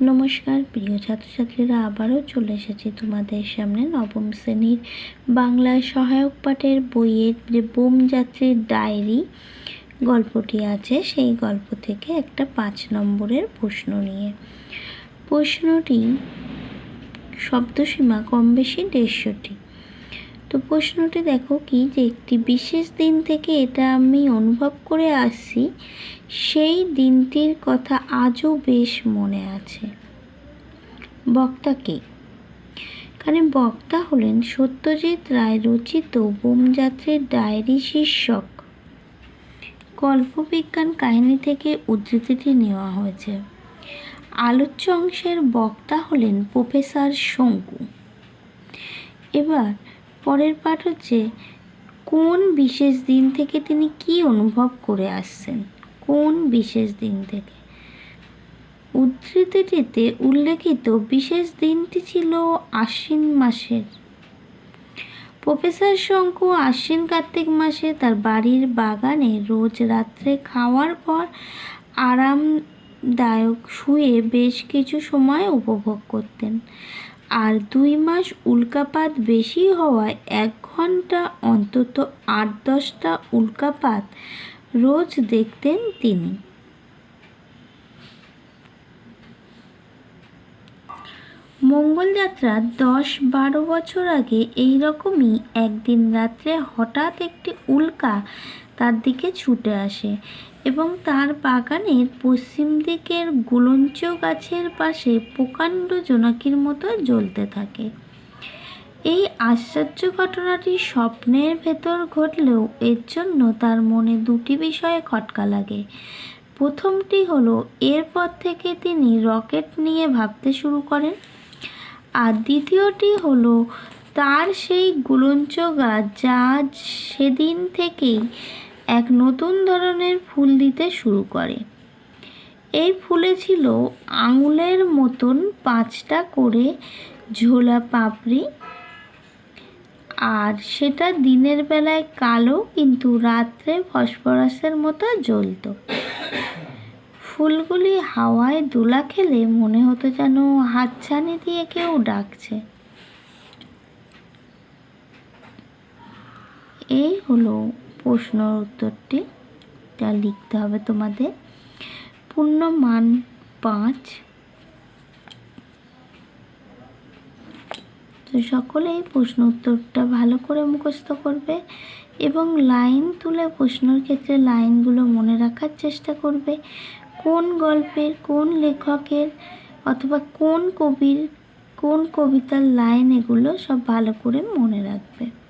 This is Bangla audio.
নমস্কার, প্রিয় ছাত্রছাত্রীরা, আবারও চলে এসেছি তোমাদের সামনে নবম শ্রেণির বাংলা সহায়ক পাঠের বইয়ের যে বোম যাত্রীর ডায়েরি। গল্পটি আছে সেই গল্প থেকে একটা পাঁচ নম্বরের প্রশ্ন নিয়ে। প্রশ্নটি শব্দসীমা কম বেশি দেড়শোটি। তো প্রশ্নটি দেখো কি যে একটি বিশেষ দিন থেকে এটা আমি অনুভব করে আসছি, সেই দিনটির কথা আজও বেশ মনে আছে। বক্তা কে? এখানে বক্তা হলেন সত্যজিৎ রায় রচিত বোমযাত্রীর ডায়েরি শীর্ষক। কল্পবিজ্ঞান কাহিনী থেকে উদ্ধৃতিটি নেওয়া হয়েছে। আলোচ্য অংশের বক্তা হলেন প্রফেসর শঙ্কু। এবার পরের পাঠ হচ্ছে, কোন বিশেষ দিন থেকে তিনি কি অনুভব করে আসছেন? কোন বিশেষ দিন থেকে? উদ্ধৃতিটিতে উল্লেখিত বিশেষ দিনটি ছিল আশ্বিন মাসের। প্রফেসর শঙ্কু আশ্বিন কার্তিক মাসে তার বাড়ির বাগানে রোজ রাত্রে খাওয়ার পর আরামদায়ক শুয়ে বেশ কিছু সময় উপভোগ করতেন। আর দুই মাস উল্কাপাত বেশি হওয়ায় এক ঘণ্টা অন্তত আট দশটা উল্কাপাত রোজ দেখতেন তিনি। মঙ্গলযাত্রার দশ বারো বছর আগে এই রকমই একদিন রাত্রে হঠাৎ একটি উল্কা তার দিকে ছুটে আসে এবং তার বাগানের পশ্চিম দিকের গুলঞ্চ গাছের পাশে প্রকাণ্ড জোনাকির মতো জ্বলতে থাকে। এই আশ্চর্য ঘটনাটি স্বপ্নের ভেতর ঘটলেও এর জন্য তার মনে দুটি বিষয়ে খটকা লাগে। প্রথমটি হলো, এরপর থেকে তিনি রকেট নিয়ে ভাবতে শুরু করেন। আর দ্বিতীয়টি হলো, তার সেই গুলঞ্চ গাছ যা সেদিন থেকেই এক নতুন ধরনের ফুল দিতে শুরু করে। এই ফুলে ছিল আঙুলের মতন পাঁচটা করে ঝোলা পাপড়ি। আর সেটা দিনের বেলায় কালো কিন্তু রাত্রে ফসফরাসের মতো জ্বলতো। ফুলগুলি হাওয়ায় দোলা খেলে মনে হতো যেন হাতছানি দিয়ে কেউ ডাকছে। এই হলো প্রশ্নর উত্তরটি যা লিখতে হবে তোমাদের। পূর্ণ মান পাঁচ। তো সকলেই প্রশ্ন উত্তরটা ভালো করে মুখস্থ করবে এবং লাইন তুলে প্রশ্নের ক্ষেত্রে লাইনগুলো মনে রাখার চেষ্টা করবে। কোন গল্পের, কোন লেখকের অথবা কোন কবির, কোন কবিতার লাইন এগুলো সব ভালো করে মনে রাখবে।